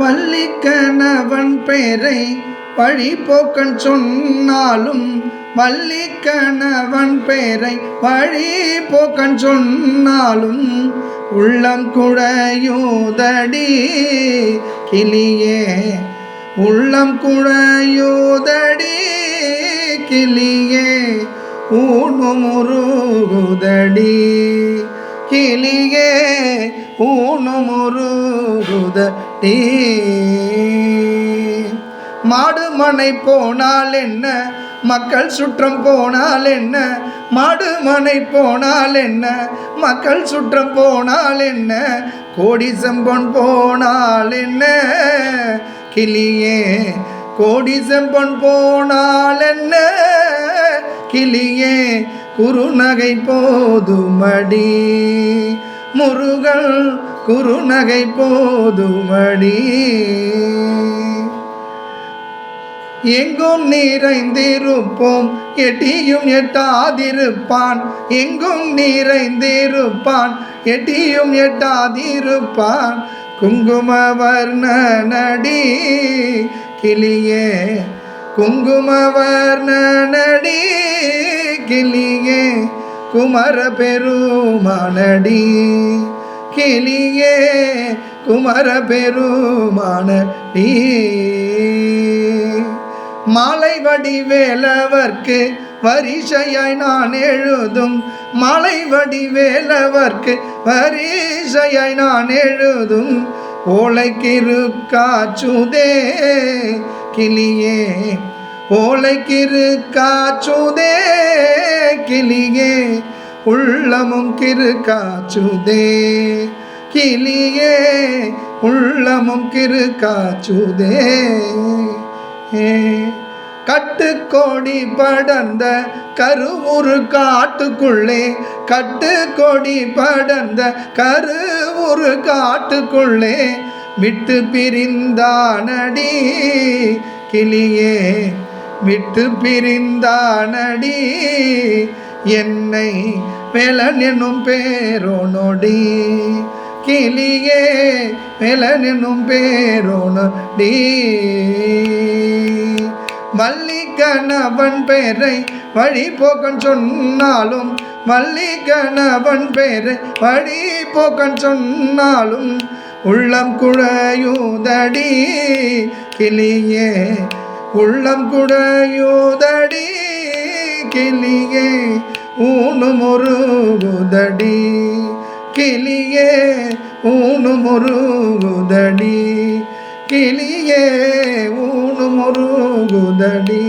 வள்ளிக்கணவன் பெயரை வழிபோக்கன் சொன்னாலும் வள்ளிக்கணவன் பெயரை வழிபோக்கன் சொன்னாலும் உள்ளம் குழையூதடி கிளியே உள்ளம் குழையூதடி கிளியே ஊனுமுருகுதடி. கிளியே ஊனுமுருகுதடி மாடு மனை போனால் என்ன? மக்கள் சுற்றம் போனால் என்ன? மாடுமனை போனால் என்ன? மக்கள் சுற்றம் போனால் என்ன? கோடி செம்பொன் போனால் என்ன? கிளியே கோடி செம்பொன் போனால் என்ன? கிளியே குறுநகை போதுமடி. முருகல் குறுநகை போதுமடி. எங்கும் நிறைந்திருப்போம் எட்டியும் எட்டாதிருப்பான். எங்கும் நிறைந்திருப்பான் எட்டியும் எட்டாதிருப்பான். குங்கும குங்குமவர்ணனடி கிளியே குங்கும குங்குமவர்ணனடி. கிளியே குமர பெருமானடி. கிளியே குமர பெருமானடி. மாலை வடிவேலவர்க்கு வரிசையாய் நான் எழுதும். மலை வடிவேலவர்க்கு வரிசையாய் நான் எழுதும். ஓலைக்கிரு காச்சுதே கிளியே ஓலைக்கிரு காச்சுதே கிளியே உள்ளமும் கிரு காச்சுதே கிளியே உள்ளமும் கிரு கிருக்காச்சுதே கட்டுக்கோடி படர்ந்த கருவுரு காட்டுக்குள்ளே கட்டுக்கோடி படர்ந்த கருவுரு காட்டுக்குள்ளே விட்டு பிரிந்தானடி கிளியே. விட்டு பிரிந்தானடி. என்னை வேலன் என்னும் பேரோனொடி. கிளியே வேலன் என்னும் பேரோனொடி. வள்ளிக்கணவன் பேரை வழிபோக்கன் சொன்னாலும் வள்ளிக்கணவன் பேரை வழிபோக்கன் சொன்னாலும் உள்ளம் குழையுதடி. கிளியே உள்ளம் குழையுதடி கிளியே ஊனும் ஊனுமுருகுதடி கிளியே ஊனும் ஊனுமுருகுதடி கிளியே ஊனும் ஊனுமுருகுதடி